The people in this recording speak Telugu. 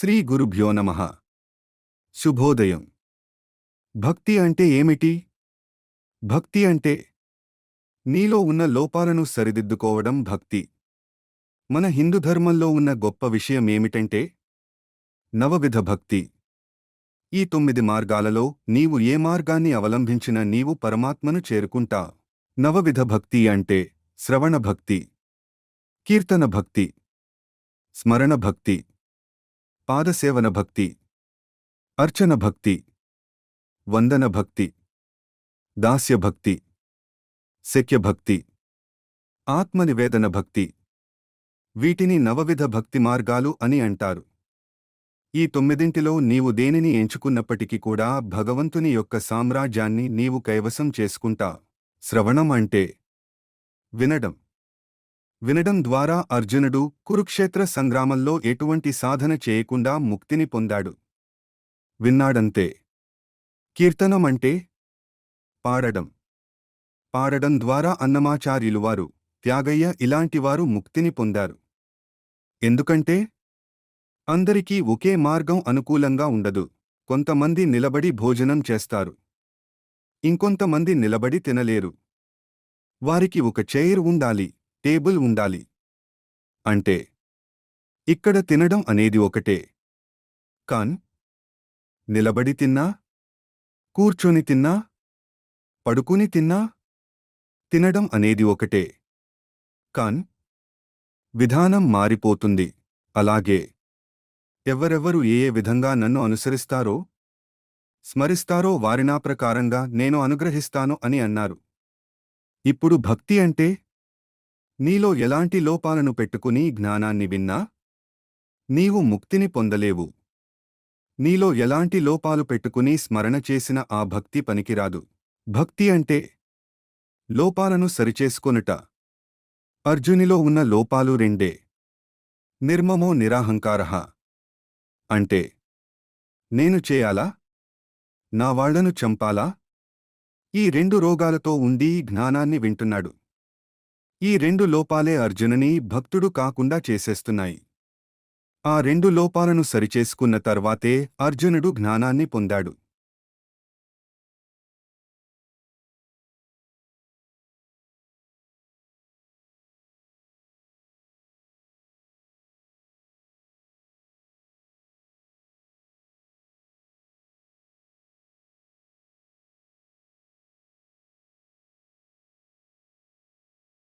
శ్రీ గురుభ్యో నమ. శుభోదయం. భక్తి అంటే ఏమిటి? భక్తి అంటే నీలో ఉన్న లోపాలను సరిదిద్దుకోవడం భక్తి. మన హిందూ ధర్మంలో ఉన్న గొప్ప విషయం ఏమిటంటే నవవిధ భక్తి. ఈ తొమ్మిది మార్గాలలో నీవు ఏ మార్గాన్ని అవలంబించినా నీవు పరమాత్మను చేరుకుంటా. నవవిధ భక్తి అంటే శ్రవణ భక్తి. కీర్తన భక్తి. స్మరణ భక్తి. పాదసేవన భక్తి అర్చన భక్తి వందన భక్తి దాస్య భక్తి శక్య భక్తి ఆత్మనివేదన భక్తి వీటిని నవవిధ భక్తి మార్గాలు అని అంటారు. ఈ తొమ్మిదింటిలో నీవు దేనిని ఎంచుకున్నప్పటికీ కూడా భగవంతుని యొక్క సామ్రాజ్యాన్ని నీవు కైవసం చేసుకుంటా. శ్రవణం అంటే వినడం. వినడం ద్వారా అర్జునుడు కురుక్షేత్ర సంగ్రామంలో ఎటువంటి సాధన చేయకుండా ముక్తిని పొందాడు. విన్నాడంతే. కీర్తనమంటే? పాడడం. పాడడం ద్వారా అన్నమాచార్యులువారు త్యాగయ్య ఇలాంటివారు ముక్తిని పొందారు. ఎందుకంటే? అందరికీ ఒకే మార్గం అనుకూలంగా ఉండదు. కొంతమంది నిలబడి భోజనం చేస్తారు. ఇంకొంతమంది నిలబడి తినలేరు. వారికి ఒక చైర్ ఉండాలి. టేబుల్ ఉండాలి. అంటే ఇక్కడ తినడం అనేది ఒకటే. కాన్ నిలబడి తిన్నా కూర్చొని తిన్నా పడుకుని తిన్నా తినడం అనేది ఒకటే. కాన్ విధానం మారిపోతుంది. అలాగే ఎవరెవరు ఏ ఏ విధంగా నన్ను అనుసరిస్తారో స్మరిస్తారో వారినా ప్రకారంగా నేను అనుగ్రహిస్తాను అని అన్నారు. ఇప్పుడు భక్తి అంటే నీలో ఎలాంటి లోపాలను పెట్టుకుని జ్ఞానాన్ని విన్నా? నీవు ముక్తిని పొందలేవు. నీలో ఎలాంటి లోపాలు పెట్టుకుని స్మరణ చేసిన ఆ భక్తి పనికిరాదు. భక్తి అంటే లోపాలను సరిచేసుకొనుట. అర్జునిలో ఉన్న లోపాలు రెండే. నిర్మమో నిరాహంకారః అంటే నేను చేయాలా? నా వాళ్ళను చంపాలా? ఈ రెండు రోగాలతో ఉండి జ్ఞానాన్ని వింటున్నాడు. ఈ రెండు లోపాలే అర్జునుని భక్తుడు కాకుండా చేసేస్తున్నాయి. ఆ రెండు లోపాలను సరిచేసుకున్న తర్వాతే అర్జునుడు జ్ఞానాన్ని పొందాడు.